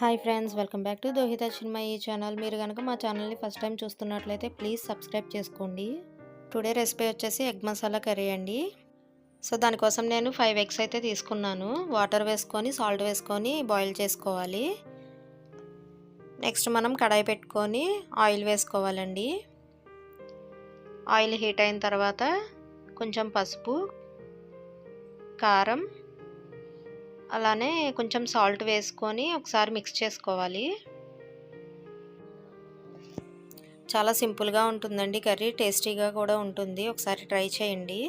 Hi friends welcome back to Dohitha ఈ channel. మీరు కనుక మా ఛానల్ని ఫస్ట్ టైం చూస్తున్నట్లయితే ప్లీజ్ సబ్స్క్రైబ్ చేసుకోండి. టుడే రెసిపీ వచ్చేసి ఎగ్ మసాలా కర్రీ అండి. సో దానికోసం నేను ఫైవ్ ఎగ్స్ అయితే తీసుకున్నాను. వాటర్ వేసుకొని సాల్ట్ వేసుకొని బాయిల్ చేసుకోవాలి. నెక్స్ట్ మనం కడాయి పెట్టుకొని ఆయిల్ వేసుకోవాలండి. ఆయిల్ హీట్ అయిన తర్వాత కొంచెం పసుపు కారం అలానే కొంచెం సాల్ట్ వేసుకొని ఒకసారి మిక్స్ చేసుకోవాలి. చాలా సింపుల్గా ఉంటుందండి కర్రీ టేస్టీగా కూడా ఉంటుంది. ఒకసారి ట్రై చేయండి.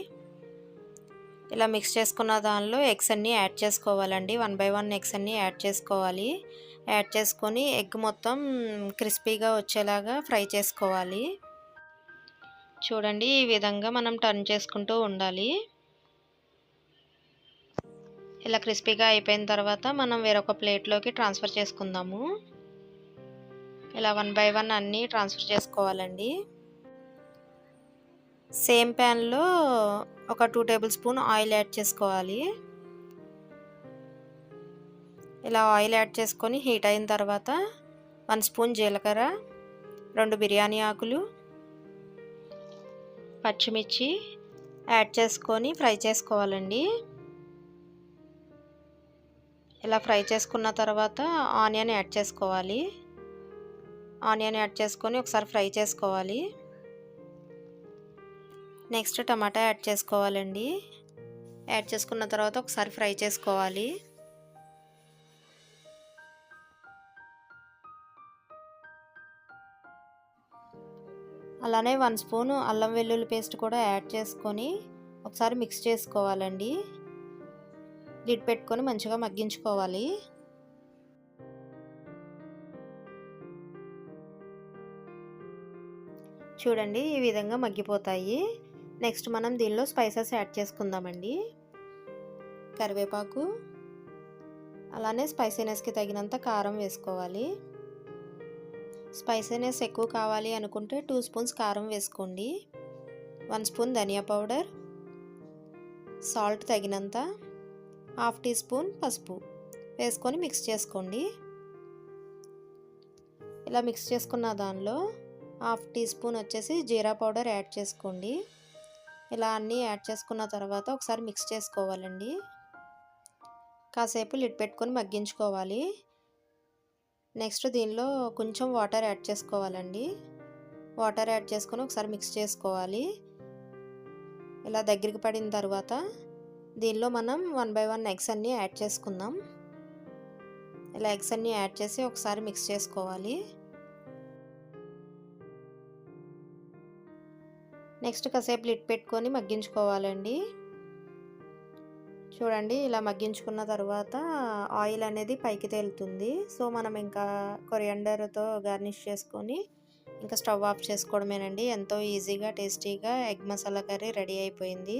ఇలా మిక్స్ చేసుకున్న దానిలో ఎగ్స్ అన్నీ యాడ్ చేసుకోవాలండి. వన్ బై వన్ ఎగ్స్ అన్నీ యాడ్ చేసుకోవాలి. యాడ్ చేసుకొని ఎగ్ మొత్తం క్రిస్పీగా వచ్చేలాగా ఫ్రై చేసుకోవాలి. చూడండి ఈ విధంగా మనం టర్న్ చేసుకుంటూ ఉండాలి. ఇలా క్రిస్పీగా అయిపోయిన తర్వాత మనం వేరొక ప్లేట్లోకి ట్రాన్స్ఫర్ చేసుకుందాము. ఇలా వన్ బై వన్ అన్నీ ట్రాన్స్ఫర్ చేసుకోవాలండి. సేమ్ ప్యాన్లో ఒక two tablespoon oil add చేసుకోవాలి. ఇలా ఆయిల్ యాడ్ చేసుకొని హీట్ అయిన తర్వాత వన్ స్పూన్ జీలకర్ర రెండు బిర్యానీ ఆకులు పచ్చిమిర్చి యాడ్ చేసుకొని ఫ్రై చేసుకోవాలండి. ఇలా ఫ్రై చేసుకున్న తర్వాత ఆనియన్ యాడ్ చేసుకోవాలి. ఆనియన్ యాడ్ చేసుకొని ఒకసారి ఫ్రై చేసుకోవాలి. నెక్స్ట్ టమాటా యాడ్ చేసుకోవాలండి. యాడ్ చేసుకున్న తర్వాత ఒకసారి ఫ్రై చేసుకోవాలి. అలానే వన్ స్పూన్ అల్లం వెల్లుల్లి పేస్ట్ కూడా యాడ్ చేసుకొని ఒకసారి మిక్స్ చేసుకోవాలండి. లిడ్ పెట్టుకొని మంచిగా మగ్గించుకోవాలి. చూడండి ఈ విధంగా మగ్గిపోతాయి. నెక్స్ట్ మనం దీనిలో స్పైసెస్ యాడ్ చేసుకుందామండి. కరివేపాకు అలానే స్పైసీనెస్కి తగినంత కారం వేసుకోవాలి. స్పైసీనెస్ ఎక్కువ కావాలి అనుకుంటే టూ స్పూన్స్ కారం వేసుకోండి. వన్ స్పూన్ ధనియా పౌడర్ సాల్ట్ తగినంత. హాఫ్ టీ స్పూన్ పసుపు వేసుకొని మిక్స్ చేసుకోండి. ఇలా మిక్స్ చేసుకున్న దానిలో హాఫ్ టీ స్పూన్ వచ్చేసి జీరా పౌడర్ యాడ్ చేసుకోండి. ఇలా అన్నీ యాడ్ చేసుకున్న తర్వాత ఒకసారి మిక్స్ చేసుకోవాలండి. కాసేపు లిడ్ పెట్టుకొని మగ్గించుకోవాలి. నెక్స్ట్ దీనిలో కొంచెం వాటర్ యాడ్ చేసుకోవాలండి. వాటర్ యాడ్ చేసుకొని ఒకసారి మిక్స్ చేసుకోవాలి. ఇలా దగ్గరికి పడిన తర్వాత దీనిలో మనం వన్ బై వన్ ఎగ్స్ అన్నీ యాడ్ చేసుకుందాం. ఇలా ఎగ్స్ అన్నీ యాడ్ చేసి ఒకసారి మిక్స్ చేసుకోవాలి. నెక్స్ట్ కాసేపు లిట్ పెట్టుకొని మగ్గించుకోవాలండి. చూడండి ఇలా మగ్గించుకున్న తర్వాత ఆయిల్ అనేది పైకి తేలుతుంది. సో మనం ఇంకా కొరియండర్తో గార్నిష్ చేసుకొని ఇంకా స్టవ్ ఆఫ్ చేసుకోవడమేనండి. ఎంతో ఈజీగా టేస్టీగా ఎగ్ మసాలా కర్రీ రెడీ అయిపోయింది.